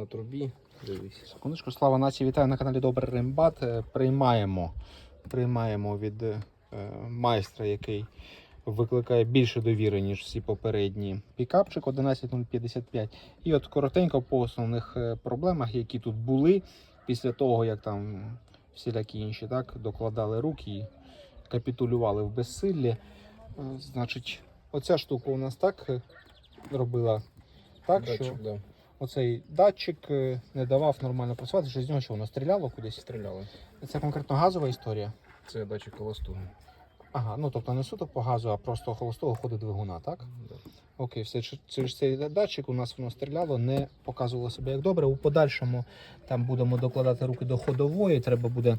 На трубі, дивись. Секундочку, слава нації, вітаю на каналі Добрий Римбат. Е, Приймаємо, приймаємо від е, майстра, який викликає більше довіри, ніж всі попередні. Пікапчик 11055. І от коротенько по основних е, проблемах, які тут були після того, як там всілякі інші так, докладали руки і капітулювали в безсиллі. Е, Значить, оця штука у нас так робила. Так, що Датчик, да. Оцей датчик е, не давав нормально працювати, що з нього що воно стріляло кудись. Стріляли. Це конкретно газова історія. Це датчик холостого. Ага, ну тобто не суто по газу, а просто холостого ходу двигуна, так? Да. Окей, все через цей датчик у нас воно стріляло, не показувало себе як добре. У подальшому там будемо докладати руки до ходової. Треба буде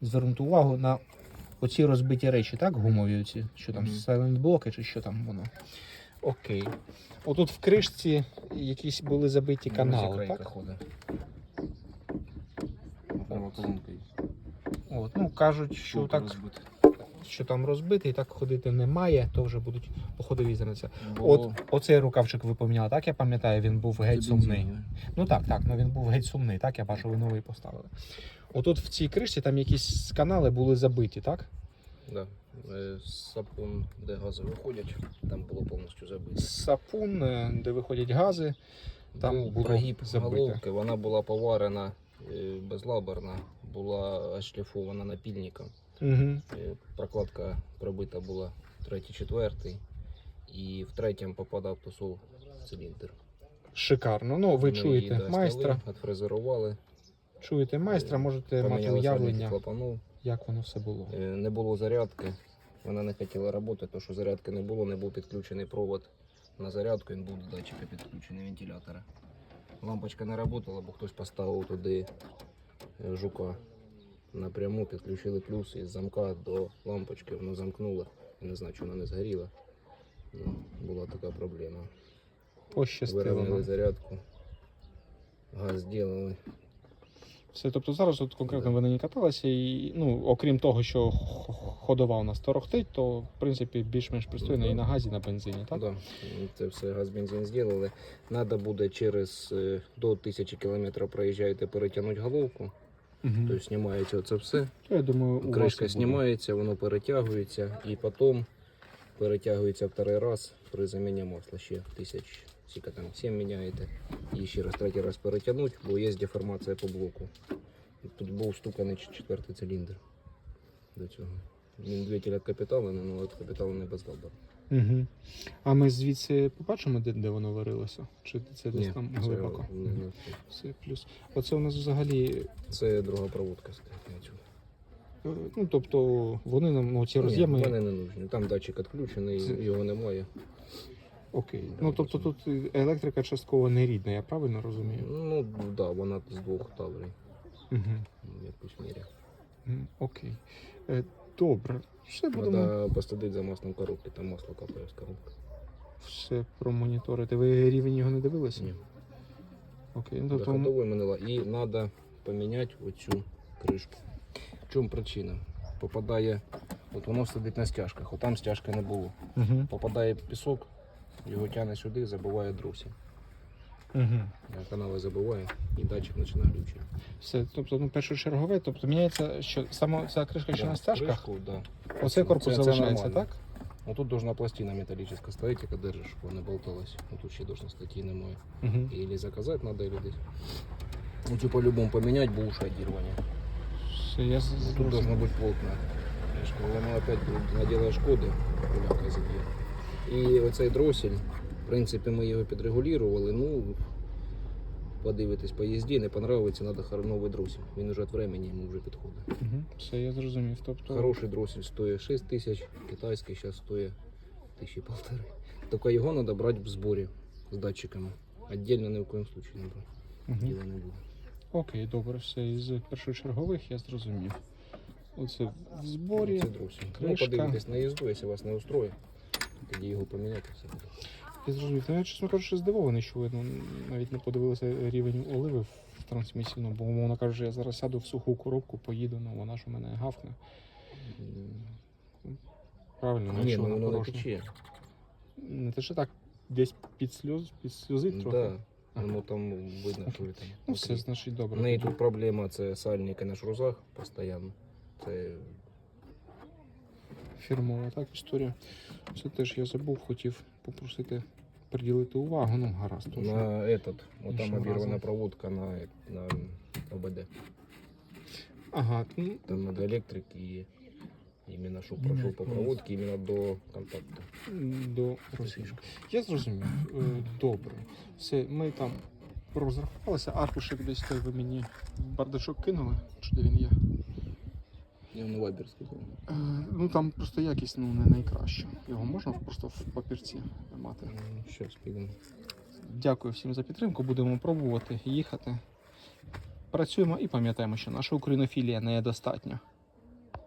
звернути увагу на оці розбиті речі, так? Гумові оці, що там, silent блоки чи що там воно. Окей. Отут в кришці якісь були забиті канали, так? ходить. Прямо колонка є. От, ну кажуть, що Тут так, розбите. що там розбитий, так ходити немає, то вже будуть по ходовій зернися. Було От оцей рукавчик ви поміняли, так я пам'ятаю, він був геть це сумний. бензиновий. Ну так, так, ну він був геть сумний, так, я бачу, ви новий поставили. Отут в цій кришці там якісь канали були забиті, так? Да. Е, Сапун, де гази виходять, там було повністю забито. Сапун, е, де виходять гази. Там Був було прогиб забите. головки, вона була поварена е, безлаберна, була ошліфована напільником. Угу. Прокладка пробита була третій, четвертий. І в третьому попадав тусов циліндр. Шикарно. Ну, ви Ми чуєте її, майстра, Отфрезерували, чуєте майстра, можете мати уявлення, клапану. Як воно все було. Е, Не було зарядки. Вона не хотіла працювати, тому що зарядки не було, не був підключений провод на зарядку, він був до датчика підключений вентилятора. Лампочка не працювала, бо хтось поставив туди е, жука. Напряму підключили плюс із замка до лампочки, воно замкнуло. Я не знаю, чи вона не згоріла. Ну, була така проблема. Пощастило Виробили зарядку, газ зробили. Все, тобто зараз от конкретно Да. ви на ній каталися, і ну, окрім того, що ходова у нас торохтить, то в принципі більш-менш пристойно Ну, і на газі, і на бензині, так? Да, це все газ бензин зробили. Надо буде через е, до 1000 км проїжджаєте перетягнути головку. Угу. Тобто знімається це все. То, я думаю, у Кришка знімається, воно перетягується і потім перетягується второй раз при заміні масла ще тисяч. Скільки там 7 міняєте. І ще раз третій раз перетягнуть, бо є деформація по блоку. Тут був стуканий четвертий циліндр до цього. Він двигатель від капіталу, але не без лаба. Угу. А ми звідси побачимо, де, де воно варилося? Чи це десь Ні, там це глибоко? не- Мгм. не- Все плюс. Оце у нас взагалі. Це друга проводка стоїть на цьому. е, Ну, тобто вони нам ну, ці Ні, роз'єми. мене не нужні. Там датчик відключений, Це- його немає. Окей. Ну тобто тут електрика частково не рідна, я правильно розумію? Ну так, да, вона з двох таврій Угу. в якусь мірі. Окей. Е, Добре. Все будемо Треба постадити за маслом коробки, там масло капає з коробки. все промоніторити. Ви рівень його не дивилися? Ні. Окей. Ну, тобто, минула. І треба поміняти оцю кришку. В чому причина? Попадає, от воно сидить на стяжках, от там стяжки не було. угу. Попадає пісок, його тягне сюди, забиває друсі. Угу. Канали забиває і датчик починає глючити. Все, тобто, ну, першочергове, тобто міняється, що сама ця кришка, Да, на стяжках, кришку, да. оцей корпус Це- це залишається, нормально. так? Ну тут должна пластина металлическая стоять, яка держиш, щоб вона не болталась. Ну тут ще должна статті немає. Угу. Или заказать надо, или десь. Ну типа по-любому поменять, бо уши отдирвания. Все, я з- Ну, тут зрозумів. должно быть плотно. Воно опять наділає шкоди, куляка заб'є. І оцей дросель, в принципі, ми його підрегулювали, ну, подивитись по їзді, не понравиться, треба новий дросель. Він уже від времени йому вже підходить. Угу. Все, я зрозумів. Тобто, Хороший дросель стоїть 6 тисяч, китайський зараз стоїть тисячі полтори. Тільки його треба брати в зборі з датчиками. Отдельно ні в коєму случае не брати. Угу. Діла не буде. Окей, добре, все із першочергових я зрозумів. Оце в зборі. Це дросель. Ну, подивитись на їзду, якщо вас не устроїть, тоді його поміняти все буде. Я зрозумів. Ну, я, чесно кажучи, здивований, що ви ну, навіть не подивилися рівень оливи в трансмісії. Ну, бо, умовно кажучи, я зараз сяду в суху коробку, поїду, ну вона ж у мене гафне. Правильно, ну, Ні, якщо ну вона воно не порожня. тече. Не те, що так, десь під сльоз, під сльози трохи. Да. Ну там видно, що там. Ну все, значить У добре. неї тут проблема це сальники на шрузах постійно. Це Фірмова так історія. Це теж я забув, хотів попросити приділити увагу. Ну, гаразд. то на що. этот, вот Ещё там оборвана разом. проводка на, на ОБД. Ага, ну, Там надо электрик и именно что Менять прошел по полностью. проводке именно до контакта. до Росії. Я зрозумів. Е, Добре. Все, ми там розрахувалися. Аркушик десь той ви мені в бардачок кинули. Чи де він є? Я на вайбер сказал. Е, Ну там просто якість ну, не найкраща. Його можна просто в папірці мати. Щас підемо. Дякую всім за підтримку. Будемо пробувати їхати. Працюємо і пам'ятаємо, що наша українофілія недостатня.